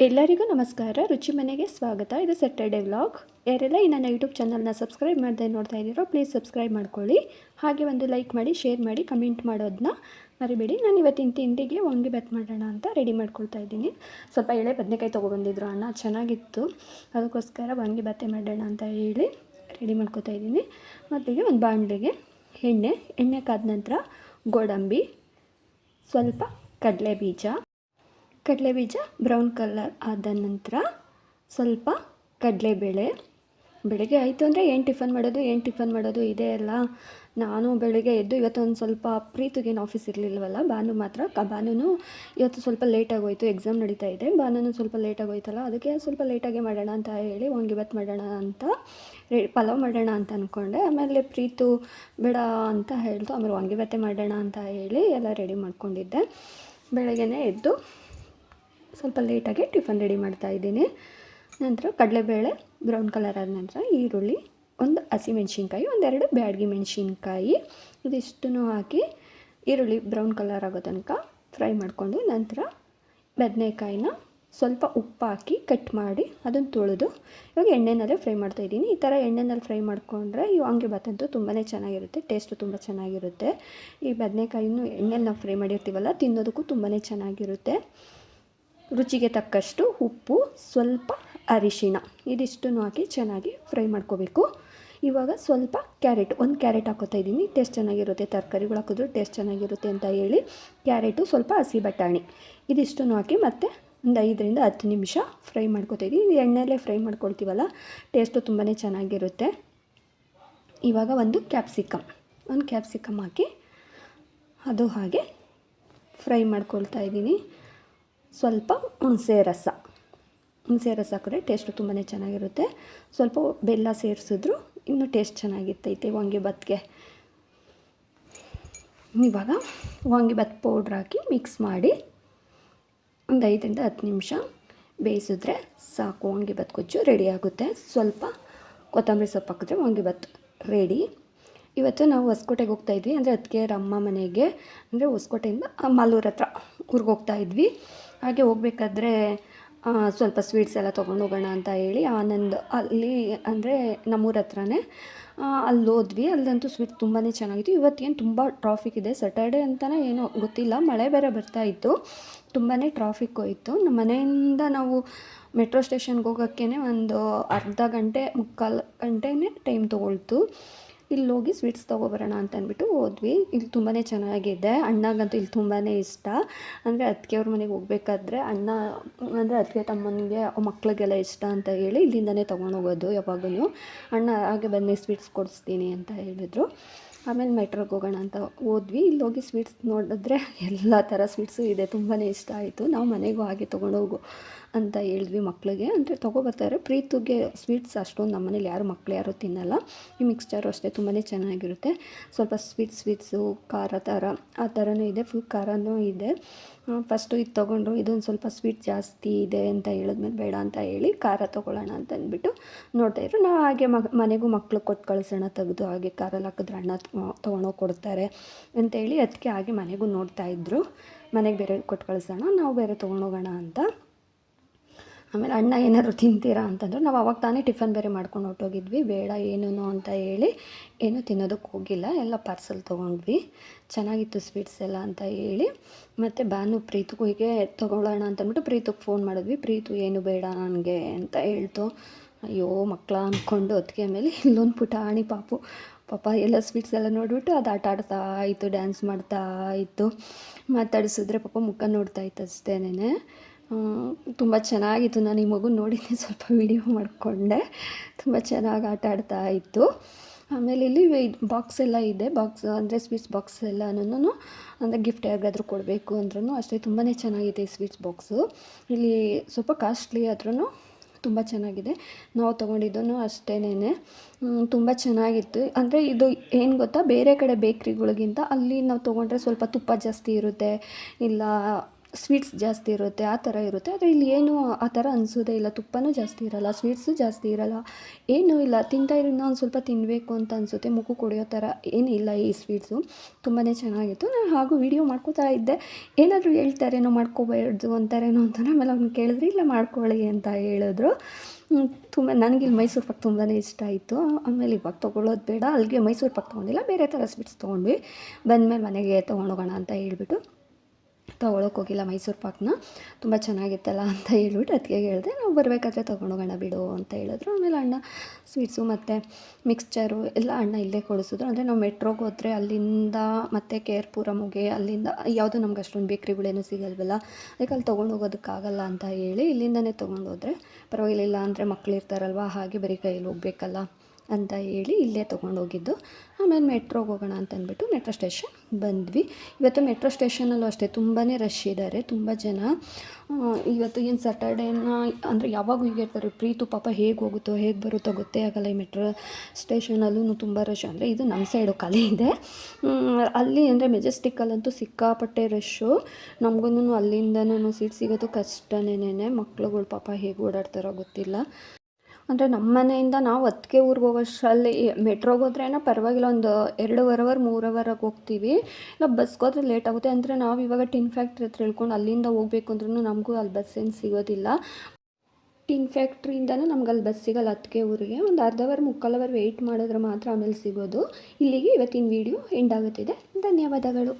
ಎಲ್ಲರಿಗೂ ನಮಸ್ಕಾರ. ರುಚಿ ಮನೆಗೆ ಸ್ವಾಗತ. ಇದು ಸ್ಯಾಟರ್ಡೆ ವ್ಲಾಗ್ ಯಾರೆಲ್ಲ ಈ ನನ್ನ ಯೂಟ್ಯೂಬ್ ಚಾನಲ್ನ ಸಬ್ಸ್ಕ್ರೈಬ್ ಮಾಡದೆ ನೋಡ್ತಾ ಇದ್ದೀರೋ ಪ್ಲೀಸ್ ಸಬ್ಸ್ಕ್ರೈಬ್ ಮಾಡ್ಕೊಳ್ಳಿ. ಹಾಗೆ ಒಂದು ಲೈಕ್ ಮಾಡಿ ಶೇರ್ ಮಾಡಿ ಕಮೆಂಟ್ ಮಾಡೋದನ್ನ ಮರಿಬೇಡಿ. ನಾನು ಇವತ್ತಿನ ತಿಂಡಿಗೆ ವಾಂಗಿಬಾತ್ ಮಾಡೋಣ ಅಂತ ರೆಡಿ ಮಾಡ್ಕೊಳ್ತಾ ಇದ್ದೀನಿ. ಸ್ವಲ್ಪ ಎಳೆ ಬದನೆಕಾಯಿ ತೊಗೊಬಂದಿದ್ರು ಅಣ್ಣ, ಚೆನ್ನಾಗಿತ್ತು. ಅದಕ್ಕೋಸ್ಕರ ವಾಂಗಿಬಾತೆ ಮಾಡೋಣ ಅಂತ ಹೇಳಿ ರೆಡಿ ಮಾಡ್ಕೊತಾ ಇದ್ದೀನಿ. ಮೊದಲಿಗೆ ಒಂದು ಬಾಣಲೆಗೆ ಎಣ್ಣೆ ಎಣ್ಣೆ ಕಾದ ನಂತರ ಗೋಡಂಬಿ, ಸ್ವಲ್ಪ ಕಡಲೆ ಬೀಜ ಕಡಲೆ ಬೀಜ ಬ್ರೌನ್ ಕಲರ್ ಆದ ನಂತರ ಸ್ವಲ್ಪ ಕಡಲೆಬೇಳೆ. ಬೆಳಗ್ಗೆ ಆಯಿತು ಅಂದರೆ ಏನು ಟಿಫನ್ ಮಾಡೋದು, ಏನು ಟಿಫನ್ ಮಾಡೋದು ಇದೆ ಅಲ್ಲ ನಾನು ಬೆಳಗ್ಗೆ ಎದ್ದು ಇವತ್ತೊಂದು ಸ್ವಲ್ಪ ಪ್ರೀತಿಗೇನು ಆಫೀಸ್ ಇರಲಿಲ್ಲವಲ್ಲ ಬಾನು ಮಾತ್ರ, ಕ ಬಾನು ಇವತ್ತು ಸ್ವಲ್ಪ ಲೇಟಾಗಿ ಹೋಯಿತು ಎಕ್ಸಾಮ್ ನಡೀತಾ ಇದೆ. ಬಾನು ಸ್ವಲ್ಪ ಲೇಟಾಗಿ ಹೋಯ್ತಲ್ಲ ಅದಕ್ಕೆ ಸ್ವಲ್ಪ ಲೇಟಾಗಿ ಮಾಡೋಣ ಅಂತ ಹೇಳಿ ಇವತ್ತು ಮಾಡೋಣ ಅಂತ ಪಲಾವ್ ಮಾಡೋಣ ಅಂತ ಅಂದ್ಕೊಂಡೆ ಆಮೇಲೆ ಪ್ರೀತು ಬೇಡ ಅಂತ ಹೇಳ್ತು, ಆಮೇಲೆ ವಾಂಗಿಬಾತೆ ಮಾಡೋಣ ಅಂತ ಹೇಳಿ ಎಲ್ಲ ರೆಡಿ ಮಾಡ್ಕೊಂಡಿದ್ದೆ. ಬೆಳಗ್ಗೆನೇ ಎದ್ದು ಸ್ವಲ್ಪ ಲೇಟಾಗಿ ಟಿಫನ್ ರೆಡಿ ಮಾಡ್ತಾ ಇದ್ದೀನಿ. ನಂತರ ಕಡಲೆಬೇಳೆ ಬ್ರೌನ್ ಕಲರ್ ಆದ ನಂತರ ಈರುಳ್ಳಿ, ಒಂದು ಹಸಿಮೆಣ್ಸಿನ್ಕಾಯಿ, ಒಂದೆರಡು ಬ್ಯಾಡಗಿ ಮೆಣಸಿನ್ಕಾಯಿ. ಇದಿಷ್ಟನ್ನು ಹಾಕಿ ಈರುಳ್ಳಿ ಬ್ರೌನ್ ಕಲರ್ ಆಗೋ ತನಕ ಫ್ರೈ ಮಾಡಿಕೊಂಡು ನಂತರ ಬದನೆಕಾಯಿನ ಸ್ವಲ್ಪ ಉಪ್ಪು ಹಾಕಿ ಕಟ್ ಮಾಡಿ ಅದನ್ನು ತೊಳೆದು ಇವಾಗ ಎಣ್ಣೆನಲ್ಲೇ ಫ್ರೈ ಮಾಡ್ತಾ ಇದ್ದೀನಿ. ಈ ಥರ ಎಣ್ಣೆನಲ್ಲಿ ಫ್ರೈ ಮಾಡಿಕೊಂಡ್ರೆ ಈ ವಾಂಗಿಬಾತ್ ಅಂತೂ ತುಂಬಾ ಚೆನ್ನಾಗಿರುತ್ತೆ, ಟೇಸ್ಟು ತುಂಬ ಚೆನ್ನಾಗಿರುತ್ತೆ. ಈ ಬದನೆಕಾಯಿನೂ ಎಣ್ಣೆಲಿ ನಾವು ಫ್ರೈ ಮಾಡಿರ್ತೀವಲ್ಲ, ತಿನ್ನೋದಕ್ಕೂ ತುಂಬಾ ಚೆನ್ನಾಗಿರುತ್ತೆ. ರುಚಿಗೆ ತಕ್ಕಷ್ಟು ಉಪ್ಪು, ಸ್ವಲ್ಪ ಅರಿಶಿಣ ಇದಿಷ್ಟನ್ನು ಹಾಕಿ ಚೆನ್ನಾಗಿ ಫ್ರೈ ಮಾಡ್ಕೋಬೇಕು. ಇವಾಗ ಸ್ವಲ್ಪ ಕ್ಯಾರೆಟ್, ಒಂದು ಕ್ಯಾರೆಟ್ ಹಾಕೋತಾ ಇದ್ದೀನಿ. ಟೇಸ್ಟ್ ಚೆನ್ನಾಗಿರುತ್ತೆ, ತರಕಾರಿಗಳು ಹಾಕಿದ್ರು ಟೇಸ್ಟ್ ಚೆನ್ನಾಗಿರುತ್ತೆ ಅಂತ ಹೇಳಿ ಕ್ಯಾರೆಟು ಸ್ವಲ್ಪ ಹಸಿ ಬಟಾಣಿ ಇದಿಷ್ಟನ್ನು ಹಾಕಿ ಮತ್ತೆ ಒಂದು ಐದರಿಂದ ಹತ್ತು ನಿಮಿಷ ಫ್ರೈ ಮಾಡ್ಕೋತಾ ಇದ್ದೀನಿ. ಎಣ್ಣೆಲೇ ಫ್ರೈ ಮಾಡ್ಕೊಳ್ತೀವಲ್ಲ, ಟೇಸ್ಟು ತುಂಬಾ ಚೆನ್ನಾಗಿರುತ್ತೆ. ಇವಾಗ ಒಂದು ಕ್ಯಾಪ್ಸಿಕಮ್ ಒಂದು ಕ್ಯಾಪ್ಸಿಕಮ್ ಹಾಕಿ ಅದು ಹಾಗೆ ಫ್ರೈ ಮಾಡ್ಕೊಳ್ತಾ ಇದ್ದೀನಿ. ಸ್ವಲ್ಪ ಹುಣಸೆ ರಸ. ಹುಣಸೆ ರಸ ಹಾಕಿದ್ರೆ ಟೇಸ್ಟು ತುಂಬಾ ಚೆನ್ನಾಗಿರುತ್ತೆ. ಸ್ವಲ್ಪ ಬೆಲ್ಲ ಸೇರಿಸಿದ್ರು ಇನ್ನೂ ಟೇಸ್ಟ್ ಚೆನ್ನಾಗಿರ್ತೈತೆ ವಾಂಗಿಬಾತ್ಗೆ ಇವಾಗ ವಾಂಗಿಬಾತ್ ಪೌಡ್ರ್ ಹಾಕಿ ಮಿಕ್ಸ್ ಮಾಡಿ ಒಂದು ಐದರಿಂದ ಹತ್ತು ನಿಮಿಷ ಬೇಯಿಸಿದ್ರೆ ಸಾಕು ವಾಂಗಿಬಾತ್ ಗೊಜ್ಜು ರೆಡಿ ಆಗುತ್ತೆ. ಸ್ವಲ್ಪ ಕೊತ್ತಂಬರಿ ಸೊಪ್ಪು ಹಾಕಿದ್ರೆ ವಾಂಗಿಬಾತ್ ರೆಡಿ ಇವತ್ತು ನಾವು ಹೊಸಕೋಟೆಗೆ ಹೋಗ್ತಾ ಇದ್ವಿ. ಅಂದರೆ ಅದಕ್ಕೆ ಅಮ್ಮ ಮನೆಗೆ, ಅಂದರೆ ಹೊಸಕೋಟೆಯಿಂದ ಮಾಲೂರು ಹತ್ರ ಊರಿಗೆ ಹೋಗ್ತಾ ಇದ್ವಿ. ಹಾಗೆ ಹೋಗ್ಬೇಕಾದ್ರೆ ಸ್ವಲ್ಪ ಸ್ವೀಟ್ಸ್ ಎಲ್ಲ ತೊಗೊಂಡು ಹೋಗೋಣ ಅಂತ ಹೇಳಿ ಆನಂದ್ ಅಲ್ಲಿ, ಅಂದರೆ ನಮ್ಮೂರ ಹತ್ರನೇ ಅಲ್ಲಿ ಹೋದ್ವಿ. ಅಲ್ಲಂತೂ ಸ್ವೀಟ್ ತುಂಬಾ ಚೆನ್ನಾಗಿತ್ತು. ಇವತ್ತೇನು ತುಂಬ ಟ್ರಾಫಿಕ್ ಇದೆ. ಸ್ಯಾಟರ್ಡೆ ಅಂತಲೇ ಏನೋ ಗೊತ್ತಿಲ್ಲ. ಮಳೆ ಬೇರೆ ಬರ್ತಾ ಇತ್ತು. ತುಂಬಾ ಟ್ರಾಫಿಕ್ ಹೋಯಿತು. ನಮ್ಮ ಮನೆಯಿಂದ ನಾವು ಮೆಟ್ರೋ ಸ್ಟೇಷನ್ಗೆ ಹೋಗೋಕ್ಕೇ ಒಂದು ಅರ್ಧ ಗಂಟೆ, ಮುಕ್ಕಾಲು ಗಂಟೆನೇ ಟೈಮ್ ತೊಗೊಳ್ತು. ಇಲ್ಲಿ ಹೋಗಿ ಸ್ವೀಟ್ಸ್ ತೊಗೊಬರೋಣ ಅಂತ ಅಂದ್ಬಿಟ್ಟು ಹೋದ್ವಿ. ಇಲ್ಲಿ ತುಂಬಾ ಚೆನ್ನಾಗಿದೆ. ಅಣ್ಣಗಂತೂ ಇಲ್ಲಿ ತುಂಬಾ ಇಷ್ಟ. ಅಂದರೆ ಅದಕ್ಕೆ ಅವ್ರ ಮನೆಗೆ ಹೋಗ್ಬೇಕಾದ್ರೆ ಅಣ್ಣ, ಅಂದರೆ ಅದಕ್ಕೆ ತಮ್ಮನಿಗೆ ಮಕ್ಳಿಗೆಲ್ಲ ಇಷ್ಟ ಅಂತ ಹೇಳಿ ಇಲ್ಲಿಂದನೇ ತೊಗೊಂಡು ಹೋಗೋದು ಯಾವಾಗಲೂ. ಅಣ್ಣ, ಹಾಗೆ ಬನ್ನಿ, ಸ್ವೀಟ್ಸ್ ಕೊಡಿಸ್ತೀನಿ ಅಂತ ಹೇಳಿದರು. ಆಮೇಲೆ ಮೆಟ್ರೋಗೆ ಹೋಗೋಣ ಅಂತ ಹೋದ್ವಿ. ಇಲ್ಲಿ ಹೋಗಿ ಸ್ವೀಟ್ಸ್ ನೋಡಿದ್ರೆ ಎಲ್ಲ ಥರ ಸ್ವೀಟ್ಸು ಇದೆ. ತುಂಬಾ ಇಷ್ಟ ಆಯಿತು. ನಾವು ಮನೆಗೂ ಹಾಗೆ ತೊಗೊಂಡೋಗು ಅಂತ ಹೇಳಿದ್ವಿ ಮಕ್ಕಳಿಗೆ ಅಂದರೆ ತೊಗೊಬರ್ತಾರೆ ಪ್ರೀತಿಗೆ ಸ್ವೀಟ್ಸ್ ಅಷ್ಟೊಂದು ನಮ್ಮ ಮನೇಲಿ ಯಾರು ಮಕ್ಕಳು ಯಾರು ತಿನ್ನಲ್ಲ. ಈ ಮಿಕ್ಸ್ಚರು ಅಷ್ಟೇ ತುಂಬಾ ಚೆನ್ನಾಗಿರುತ್ತೆ. ಸ್ವಲ್ಪ ಸ್ವೀಟ್ ಸ್ವೀಟ್ಸು, ಖಾರ ಥರ ಆ ಥರನೂ ಇದೆ. ಫುಲ್ ಖಾರನೂ ಇದೆ. ಫಸ್ಟು ಇದು ತೊಗೊಂಡ್ರು ಇದೊಂದು ಸ್ವಲ್ಪ ಸ್ವೀಟ್ ಜಾಸ್ತಿ ಇದೆ ಅಂತ ಹೇಳಿದ್ಮೇಲೆ ಬೇಡ ಅಂತ ಹೇಳಿ ಖಾರ ತೊಗೊಳ್ಳೋಣ ಅಂತ ಅಂದ್ಬಿಟ್ಟು ನೋಡ್ತಾಯಿದ್ರು ನಾವು ಹಾಗೆ ಮನೆಗೂ ಮಕ್ಳಿಗೆ ಕೊಟ್ಟು ಕಳಿಸೋಣ ತೆಗೆದು ಹಾಗೆ ಖಾರಲ್ಲಿ ಹಾಕಿದ್ರೆ ಅಣ್ಣ ತೊಗೊಂಡೋಗಿ ಕೊಡ್ತಾರೆ ಅಂತೇಳಿ ಅದಕ್ಕೆ ಹಾಗೆ ಮನೆಗೂ ಇದ್ದರು ಮನೆಗೆ ಬೇರೆ ಕೊಟ್ಟು ಕಳಿಸೋಣ, ನಾವು ಬೇರೆ ತೊಗೊಂಡೋಗೋಣ ಅಂತ. ಆಮೇಲೆ ಅಣ್ಣ ಏನಾದರೂ ತಿಂತೀರಾ ಅಂತಂದ್ರೆ, ನಾವು ಅವಾಗ ತಾನೇ ಟಿಫನ್ ಬೇರೆ ಮಾಡ್ಕೊಂಡು ಹೊಟ್ಟೋಗಿದ್ವಿ ಬೇಡ ಏನೂ ಅಂತ ಹೇಳಿ ಏನೂ ತಿನ್ನೋದಕ್ಕೆ ಹೋಗಿಲ್ಲ, ಎಲ್ಲ ಪಾರ್ಸಲ್ ತೊಗೊಂಡ್ವಿ. ಚೆನ್ನಾಗಿತ್ತು ಸ್ವೀಟ್ಸ್ ಎಲ್ಲ ಅಂತ ಹೇಳಿ. ಮತ್ತು ಬಾನು ಪ್ರೀತಿಗೂ ಹೀಗೆ ತೊಗೊಳ್ಳೋಣ ಅಂತಂದ್ಬಿಟ್ಟು ಪ್ರೀತಿಗೆ ಫೋನ್ ಮಾಡಿದ್ವಿ. ಪ್ರೀತು, ಏನು ಬೇಡ ನನಗೆ ಅಂತ ಹೇಳ್ತು. ಅಯ್ಯೋ ಮಕ್ಕಳ ಅಂದ್ಕೊಂಡು ಅದಕ್ಕೆ ಆಮೇಲೆ ಇಲ್ಲೊಂದು ಪುಟಾಣಿ ಪಾಪು ಪಾಪ ಎಲ್ಲ ಸ್ವೀಟ್ಸ್ ಎಲ್ಲ ನೋಡಿಬಿಟ್ಟು ಅದು ಆಟ ಆಡ್ತಾ ಇತ್ತು ಡ್ಯಾನ್ಸ್ ಮಾಡ್ತಾ ಇತ್ತು. ಮಾತಾಡಿಸಿದ್ರೆ ಪಾಪ ಮುಖ ನೋಡ್ತಾ ಇತ್ತು ಅಷ್ಟೇನೆ ತುಂಬ ಚೆನ್ನಾಗಿತ್ತು. ನಾನು ಈ ಮಗು ನೋಡಿದ್ದೆ ಸ್ವಲ್ಪ ವೀಡಿಯೋ ಮಾಡಿಕೊಂಡೆ. ತುಂಬ ಚೆನ್ನಾಗಿ ಆಟ ಆಡ್ತಾ ಇತ್ತು. ಆಮೇಲೆ ಇಲ್ಲಿ ಬಾಕ್ಸ್ ಎಲ್ಲ ಇದೆ. ಬಾಕ್ಸ್ ಅಂದರೆ ಸ್ವೀಟ್ಸ್ ಬಾಕ್ಸ್ ಎಲ್ಲನೂ ಅಂದರೆ ಗಿಫ್ಟ್ ಯಾರಿಗಾದ್ರೂ ಕೊಡಬೇಕು ಅಂದ್ರೂ ಅಷ್ಟೇ. ತುಂಬಾ ಚೆನ್ನಾಗಿದೆ ಸ್ವೀಟ್ಸ್ ಬಾಕ್ಸು ಇಲ್ಲಿ ಸ್ವಲ್ಪ ಕಾಸ್ಟ್ಲಿ ಆದ್ರೂ ತುಂಬ ಚೆನ್ನಾಗಿದೆ. ನಾವು ತೊಗೊಂಡಿದ್ದೂ ಅಷ್ಟೇನೇ ತುಂಬ ಚೆನ್ನಾಗಿತ್ತು. ಅಂದರೆ ಇದು ಏನು ಗೊತ್ತಾ? ಬೇರೆ ಕಡೆ ಬೇಕ್ರಿಗಳಿಗಿಂತ ಅಲ್ಲಿ ನಾವು ತೊಗೊಂಡ್ರೆ ಸ್ವಲ್ಪ ತುಪ್ಪ ಜಾಸ್ತಿ ಇರುತ್ತೆ. ಇಲ್ಲ ಸ್ವೀಟ್ಸ್ ಜಾಸ್ತಿ ಇರುತ್ತೆ, ಆ ಥರ ಇರುತ್ತೆ. ಆದರೆ ಇಲ್ಲಿ ಏನು ಆ ಥರ ಅನಿಸೋದೇ ಇಲ್ಲ, ತುಪ್ಪನೂ ಜಾಸ್ತಿ ಇರಲ್ಲ ಸ್ವೀಟ್ಸು ಜಾಸ್ತಿ ಇರಲ್ಲ. ಏನೂ ಇಲ್ಲ, ತಿಂತಾ ಇರೋ ಒಂದು ಸ್ವಲ್ಪ ತಿನ್ನಬೇಕು ಅಂತ ಅನಿಸುತ್ತೆ ಮುಗು ಕೊಡಿಯೋ ಥರ ಏನಿಲ್ಲ ಈ ಸ್ವೀಟ್ಸು ತುಂಬಾ ಚೆನ್ನಾಗಿತ್ತು, ನಾನು ಹಾಗೂ ವೀಡಿಯೋ ಮಾಡ್ಕೋತಾ ಇದ್ದೆ. ಏನಾದರೂ ಹೇಳ್ತಾರೇನೋ ಮಾಡ್ಕೋಬಾರ್ದು ಅಂತಾರೇನೋ ಅಂತ ಆಮೇಲೆ ಅವ್ನು ಕೇಳಿದ್ರೆ, ಇಲ್ಲ ಮಾಡ್ಕೊಳ್ಳಿ ಅಂತ ಹೇಳಿದ್ರು. ತುಂಬ ನನಗಿಲ್ಲಿ ಮೈಸೂರು ಪಾಕ್ ತುಂಬಾ ಇಷ್ಟ ಆಯಿತು. ಆಮೇಲೆ ಇವಾಗ ತೊಗೊಳ್ಳೋದು ಬೇಡ, ಅಲ್ಲಿಗೆ ಮೈಸೂರು ಪಾಕ್ ತೊಗೊಂಡಿಲ್ಲ, ಬೇರೆ ಥರ ಸ್ವೀಟ್ಸ್ ತೊಗೊಂಡ್ವಿ. ಬಂದಮೇಲೆ ಮನೆಗೆ ತೊಗೊಂಡೋಗೋಣ ಅಂತ ಹೇಳ್ಬಿಟ್ಟು. ತೊಗೊಳಕ್ಕೆ ಹೋಗಿಲ್ಲ ಮೈಸೂರು ಪಾಕ್ನ. ತುಂಬ ಚೆನ್ನಾಗಿತ್ತಲ್ಲ ಅಂತ ಹೇಳ್ಬಿಟ್ಟು ಅದಕ್ಕೆ ಹೇಳಿದೆ, ನಾವು ಬರಬೇಕಾದ್ರೆ ತೊಗೊಂಡೋಗೋಣ ಬಿಡು ಅಂತ ಹೇಳಿದ್ರು. ಆಮೇಲೆ ಅಣ್ಣ ಸ್ವೀಟ್ಸು ಮತ್ತು ಮಿಕ್ಸ್ಚರು ಎಲ್ಲ ಅಣ್ಣ ಇಲ್ಲೇ ಕೊಡಿಸಿದ್ರು. ಅಂದರೆ ನಾವು ಮೆಟ್ರೋಗೆ ಹೋದರೆ ಅಲ್ಲಿಂದ ಮತ್ತು ಕೆ ಆರ್ ಅಲ್ಲಿಂದ ಯಾವುದು ನಮ್ಗೆ ಅಷ್ಟೊಂದು ಬೇಕ್ರಿಗಳೇನು ಸಿಗಲ್ವಲ್ಲ, ಅದಕ್ಕೆ ಅಲ್ಲಿ ತೊಗೊಂಡು ಹೋಗೋದಕ್ಕಾಗಲ್ಲ ಅಂತ ಹೇಳಿ ಇಲ್ಲಿಂದನೇ ತೊಗೊಂಡು ಹೋದರೆ ಪರವಾಗಿಲ್ಲ ಅಂದರೆ ಮಕ್ಕಳಿರ್ತಾರಲ್ವ ಹಾಗೆ ಬರೀ ಕೈಯಲ್ಲಿ ಹೋಗ್ಬೇಕಲ್ಲ. ಅಂತ ಹೇಳಿ ಇಲ್ಲೇ ತೊಗೊಂಡೋಗಿದ್ದು ಆಮೇಲೆ ಮೆಟ್ರೋಗೆ ಹೋಗೋಣ ಅಂತ ಅಂದ್ಬಿಟ್ಟು ಮೆಟ್ರೋ ಸ್ಟೇಷನ್ ಬಂದ್ವಿ. ಇವತ್ತು ಮೆಟ್ರೋ ಸ್ಟೇಷನಲ್ಲೂ ಅಷ್ಟೇ ತುಂಬಾ ರಶ್ ಇದ್ದಾರೆ ತುಂಬ ಜನ. ಇವತ್ತು ಏನು ಸ್ಯಾಟರ್ಡೇನ ಅಂದರೆ ಯಾವಾಗೂ ಹೀಗೆ ಇರ್ತಾರೆ, ಪ್ರೀತು ಪಾಪ ಹೇಗೆ ಹೋಗುತ್ತೋ, ಹೇಗೆ ಬರುತ್ತೋ ಗೊತ್ತೇ ಆಗಲ್ಲ ಈ ಮೆಟ್ರೋ ಸ್ಟೇಷನಲ್ಲೂ ತುಂಬ ರಶ್ ಅಂದರೆ ಇದು ನಮ್ಮ ಸೈಡು ಖಾಲಿ ಇದೆ. ಅಲ್ಲಿ ಅಂದರೆ ಮೆಜೆಸ್ಟಿಕ್ಕಲ್ಲಂತೂ ಸಿಕ್ಕಾಪಟ್ಟೆ ರಶ್ಶು ನಮಗೂ ಅಲ್ಲಿಂದನೂ ಸೀಟ್ ಸಿಗೋದು ಕಷ್ಟನೇನೆ. ಮಕ್ಳುಗಳು ಪಾಪ ಹೇಗೆ ಓಡಾಡ್ತಾರೋ ಗೊತ್ತಿಲ್ಲ. ಅಂದರೆ ನಮ್ಮ ಮನೆಯಿಂದ ನಾವು ಹತ್ತಿಗೆ ಊರಿಗೆ ಹೋಗೋಷ್ಟರಲ್ಲಿ ಮೆಟ್ರೋಗೆ ಹೋದ್ರೇನೋ ಪರವಾಗಿಲ್ಲ, ಒಂದು ಎರಡೂವರೆ ಅವರ್, ಮೂರು ಅವರಾಗಿ ಹೋಗ್ತೀವಿ. ಇಲ್ಲ ಬಸ್ಗೆ ಹೋದ್ರೆ ಲೇಟ್ ಆಗುತ್ತೆ. ಅಂದರೆ ನಾವು ಇವಾಗ ಟಿನ್ ಫ್ಯಾಕ್ಟ್ರಿ ಹತ್ರ ಇಳ್ಕೊಂಡು ಅಲ್ಲಿಂದ ಹೋಗ್ಬೇಕು ಅಂದ್ರೂ ನಮಗೂ ಅಲ್ಲಿ ಬಸ್ ಏನು ಸಿಗೋದಿಲ್ಲ. ಟಿನ್ ಫ್ಯಾಕ್ಟ್ರಿಯಿಂದನೂ ನಮ್ಗೆ ಅಲ್ಲಿ ಬಸ್ ಸಿಗಲ್ಲ ಹತ್ತಿಗೆ ಊರಿಗೆ. ಒಂದು ಅರ್ಧ ಅವರ್, ಮುಕ್ಕಾಲು ಅವರ್ ವೆಯ್ಟ್ ಮಾಡಿದ್ರೆ ಮಾತ್ರ ಆಮೇಲೆ ಸಿಗೋದು. ಇಲ್ಲಿಗೆ ಇವತ್ತಿನ ವೀಡಿಯೋ ಎಂಡ್ ಆಗುತ್ತಿದೆ. ಧನ್ಯವಾದಗಳು.